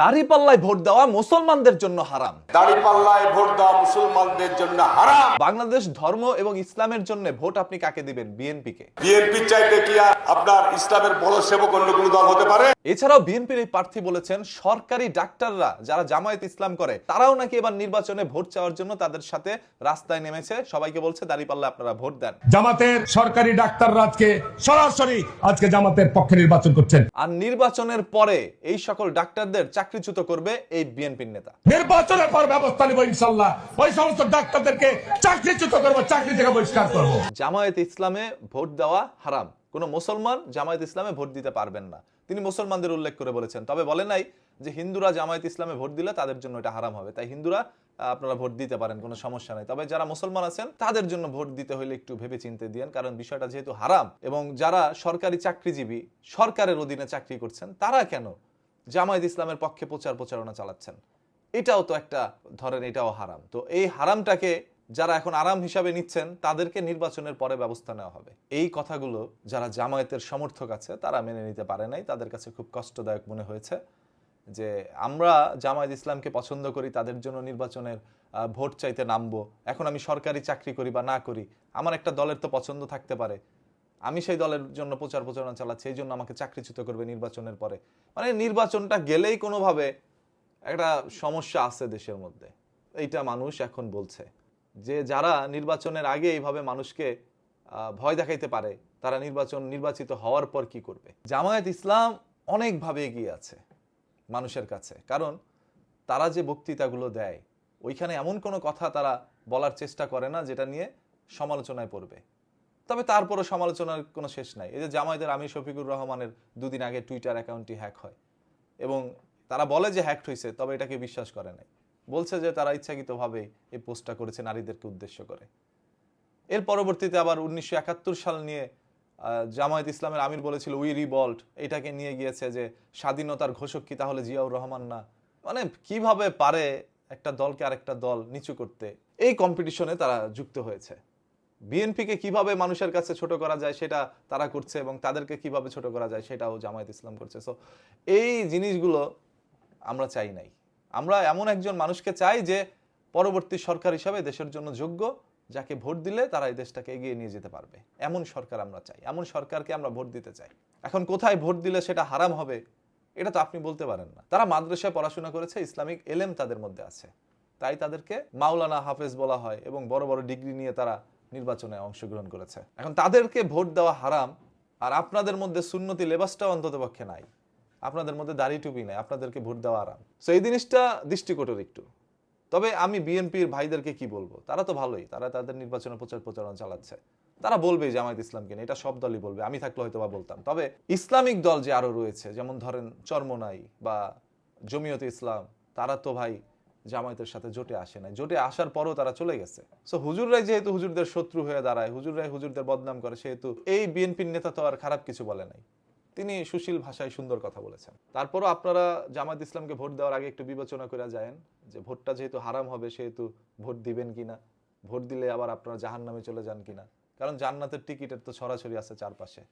দাড়িপাল্লায় vote দেওয়া মুসলমানদের জন্য হারাম। দাড়িপাল্লায় ভোট দেওয়া মুসলমানদের জন্য হারাম। বাংলাদেশ ধর্ম এবং ইসলামের জন্য ভোট আপনি কাকে দিবেন? বিএনপি কে বিএনপি চাইতে কি আর আপনার ইসলামের বড় সেবক অন্য কোনো দল হতে পারে? এছাড়াও বিএনপির এই প্রার্থী বলেছেন সরকারি ডাক্তাররা যারা জামায়াত ইসলাম করে তারাও নাকি এবার নির্বাচনে ভোট চাওয়ার জন্য তাদের সাথে রাস্তায় নেমেছে। সবাইকে বলছে দাড়িপাল্লা আপনারা ভোট দেন। জামাতের সরকারি ডাক্তাররা আজকে সরাসরি আজকে জামাতের পক্ষে নির্বাচন করছেন। আর নির্বাচনের পরে এই সকল ডাক্তারদের চাকরিচ্যুত করবে এই বিএনপির নেতা। নির্বাচনের পর ব্যবস্থা নিব ইনশাল্লাহ। ওই সমস্ত ডাক্তারদেরকে চাকরিচ্যুত করব চাকরি থেকে বহিষ্কার করব। জামায়াত ইসলামে ভোট দেওয়া হারাম। কোনো মুসলমান জামায়াত ইসলামে ভোট দিতে পারবেন না। তিনি মুসলমানদের উল্লেখ করে বলেছেন। তবে বলে নাই যে হিন্দুরা জামায়াত ইসলামে ভোট দিলে তাদের জন্য এটা হারাম হবে। তাই হিন্দুরা আপনারা ভোট দিতে পারেন কোনো সমস্যা নেই। তবে যারা মুসলমান আছেন তাদের জন্য ভোট দিতে হলে একটু ভেবে চিন্তে দিয়েন কারণ বিষয়টা যেহেতু হারাম এবং যারা সরকারি চাকরিজীবী সরকারের অধীনে চাকরি করছেন তারা কেন জামায়াত ইসলামের পক্ষে প্রচার প্রচারণা চালাচ্ছেন। এটাও তো একটা, ধরেন এটাও হারাম। তো এই হারামটাকে যারা এখন আরাম হিসাবে নিচ্ছেন, তাদেরকে নির্বাচনের পরে ব্যবস্থা নেওয়া হবে। এই কথাগুলো যারা জামায়াতের সমর্থক আছে, তারা মেনে নিতে পারে নাই। তাদের কাছে খুব কষ্টদায়ক মনে হয়েছে যে আমরা জামায়াত ইসলামকে পছন্দ করি, তাদের জন্য নির্বাচনের ভোট চাইতে নামবো। এখন আমি সরকারি চাকরি করি বা না করি, আমার একটা দলের তো পছন্দ থাকতে পারে। আমি সেই দলের জন্য প্রচার প্রচারণা চালাচ্ছি, এই জন্য আমাকে চাকরিচ্যুত করবে নির্বাচনের পরে। মানে নির্বাচনটা গেলেই কোনোভাবে একটা সমস্যা আছে দেশের মধ্যে। এইটা মানুষ এখন বলছে। যে যারা নির্বাচনের আগে এইভাবে মানুষকে ভয় দেখাইতে পারে, তারা নির্বাচন নির্বাচিত হওয়ার পর কি করবে? জামায়াত ইসলাম অনেকভাবে এগিয়ে আছে মানুষের কাছে। কারণ তারা যে বক্তৃতাগুলো দেয়, ওইখানে এমন কোনো কথা তারা বলার চেষ্টা করে না, যেটা নিয়ে সমালোচনায় পড়বে। তবে তারপরও সমালোচনার কোনো শেষ নাই। এই যে জামায়াতের আমির শফিকুর রহমানের দুদিন আগে টুইটার অ্যাকাউন্টটি হ্যাক হয় এবং তারা বলে যে হ্যাক হয়েছে তবে এটাকে বিশ্বাস করে নাই। বলছে যে তারা ইচ্ছাকৃতভাবেই এই পোস্টটা করেছে, নারীদেরকে উদ্দেশ্য করে। এর পরবর্তীতে আবার উনিশশো একাত্তর সাল নিয়ে জামায়াত ইসলামের আমির বলেছিল উই রিবল্ট এটাকে নিয়ে গিয়েছে যে, স্বাধীনতার ঘোষক কি তাহলে জিয়াউর রহমান না? মানে কীভাবে পারে একটা দলকে আরেকটা দল নিচু করতে? এই কম্পিটিশনে তারা যুক্ত হয়েছে। বিএনপিকে কীভাবে মানুষের কাছে ছোট করা যায় সেটা তারা করছে এবং তাদেরকে কীভাবে ছোট করা যায় সেটাও জামায়াত ইসলাম করছে। সো এই জিনিসগুলো আমরা চাই নাই। আমরা এমন একজন মানুষকে চাই যে পরবর্তী সরকার হিসাবে দেশের জন্য যোগ্য, যাকে ভোট দিলে তারা এই দেশটাকে এগিয়ে নিয়ে যেতে পারবে। এমন সরকার আমরা চাই। এমন সরকারকে আমরা ভোট দিতে চাই। এখন কোথায় ভোট দিলে সেটা হারাম হবে, এটা তো আপনি বলতে পারেন না। তারা মাদ্রাসায় পড়াশোনা করেছে, ইসলামিক এলেম তাদের মধ্যে আছে। তাই তাদেরকে মাওলানা হাফেজ বলা হয় এবং বড় বড় ডিগ্রি নিয়ে তারা নির্বাচনে অংশগ্রহণ করেছে। এখন তাদেরকে ভোট দেওয়া হারাম, আর আপনাদের মধ্যে সুন্নতি লেবাসটাও অন্তত পক্ষে নাই। আপনাদের মধ্যে দাড়ি টুপি নাই, আপনাদেরকে ভোট দেওয়া আরাম সো এই জিনিসটা দৃষ্টিকটর একটু। তবে আমি বিএনপির ভাইদেরকে কি বলব? তারা তো ভালোই, তারা তাদের নির্বাচনে প্রচার প্রচারণা চালাচ্ছে। তারা বলবে জামায়াত ইসলামকে নিয়ে, এটা সব দলই বলবে, আমি থাকলে হয়তো বা বলতাম। তবে ইসলামিক দল যে আরও রয়েছে, যেমন ধরেন চরমনাই বা জমিয়তে ইসলাম, তারা তো ভাই জামায়াতের সাথে জোটে আসে নাই। জোটে আসার পরও তারা চলে গেছে। সো হুজুররাই যেহেতু হুজুরদের শত্রু হয়ে দাঁড়ায়, হুজুররাই হুজুরদের বদনাম করে, সেহেতু এই বিএনপির নেতা তো আর খারাপ কিছু বলে নাই। তিনি সুশীল ভাষায় সুন্দর কথা বলেছেন। তারপরও আপনারা জামাত ইসলামকে ভোট দেওয়ার আগে একটু বিবেচনা করে যায়েন যে ভোটটা যেহেতু হারাম হবে, সেহেতু ভোট দিবেন কিনা ভোট দিলে আবার আপনারা জাহান নামে চলে যান কিনা কারণ জান্নাতের টিকিটের তো ছড়াছড়ি আছে চারপাশে।